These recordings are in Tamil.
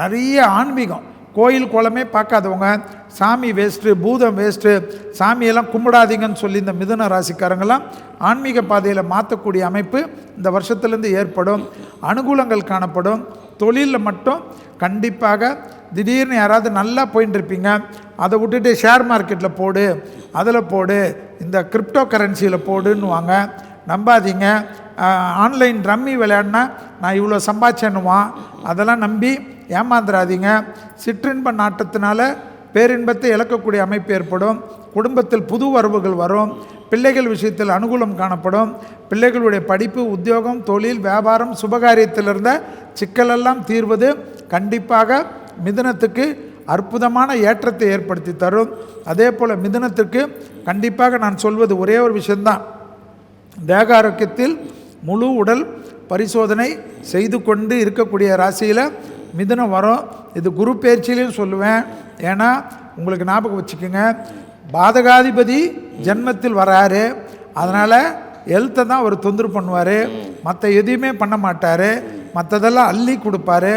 நிறைய ஆன்மீகம். கோயில் குளமே பார்க்காதவங்க சாமி வேஸ்ட்டு பூதம் வேஸ்ட்டு சாமியெல்லாம் கும்பிடாதீங்கன்னு சொல்லி இந்த மிதுன ராசிக்காரங்களாம் ஆன்மீக பாதையில் மாற்றக்கூடிய அமைப்பு இந்த வருஷத்துலேருந்து ஏற்படும். அனுகூலங்கள் காணப்படும். தொழிலில் மட்டும் கண்டிப்பாக திடீர்னு யாராவது நல்லா போயின்னு இருப்பீங்க அதை விட்டுட்டு ஷேர் மார்க்கெட்டில் போடு அதில் போடு இந்த கிரிப்டோ கரன்சியில் போடுன்னுவாங்க. நம்பாதீங்க. ஆன்லைன் ரம்மி விளையாடினா நான் இவ்வளோ சம்பாதிச்சேன்னுவான். அதெல்லாம் நம்பி ஏமாந்துடாதீங்க சிற்றின்ப நாட்டத்தினால பேரின்பத்தை இழக்கக்கூடிய அமைப்பு ஏற்படும். குடும்பத்தில் புது வரவுகள் வரும். பிள்ளைகள் விஷயத்தில் அனுகூலம் காணப்படும். பிள்ளைகளுடைய படிப்பு உத்தியோகம் தொழில் வியாபாரம் சுபகாரியத்தில் இருந்த சிக்கலெல்லாம் தீர்வது கண்டிப்பாக மிதுனத்துக்கு அற்புதமான ஏற்றத்தை ஏற்படுத்தி தரும். அதே போல் மிதுனத்துக்கு கண்டிப்பாக நான் சொல்வது ஒரே ஒரு விஷயந்தான் தேக ஆரோக்கியத்தில் முழு உடல் பரிசோதனை செய்து கொண்டு இருக்கக்கூடிய ராசியில் மிதுனம் வரும் இது குரு பயிற்சியிலையும் சொல்லுவேன். ஏன்னா உங்களுக்கு ஞாபகம் வச்சுக்கோங்க பாதகாதிபதி ஜென்மத்தில் வராரு. அதனால் ஹெல்த்தை தான் அவர் தொந்தரவு பண்ணுவார். மற்ற எதையுமே பண்ண மாட்டார். மற்றதெல்லாம் அள்ளி கொடுப்பாரு.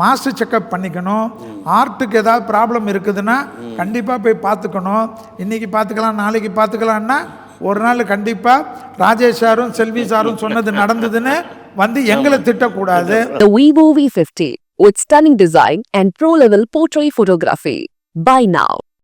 மாஸ்டர் செக்கப் பண்ணிக்கணும். ஹார்ட்டுக்கு ஏதாவது ப்ராப்ளம் இருக்குதுன்னா கண்டிப்பாக போய் பார்த்துக்கணும். இன்றைக்கி பார்த்துக்கலாம் நாளைக்கு பார்த்துக்கலான்னா ஒரு நாள் கண்டிப்பாக ராஜேஷ் சாரும் செல்வி சாரும் சொன்னது நடந்ததுன்னு வந்து எங்களை திட்டக்கூடாது. The Vivo V50 with stunning design and pro-level portrait photography. Buy now.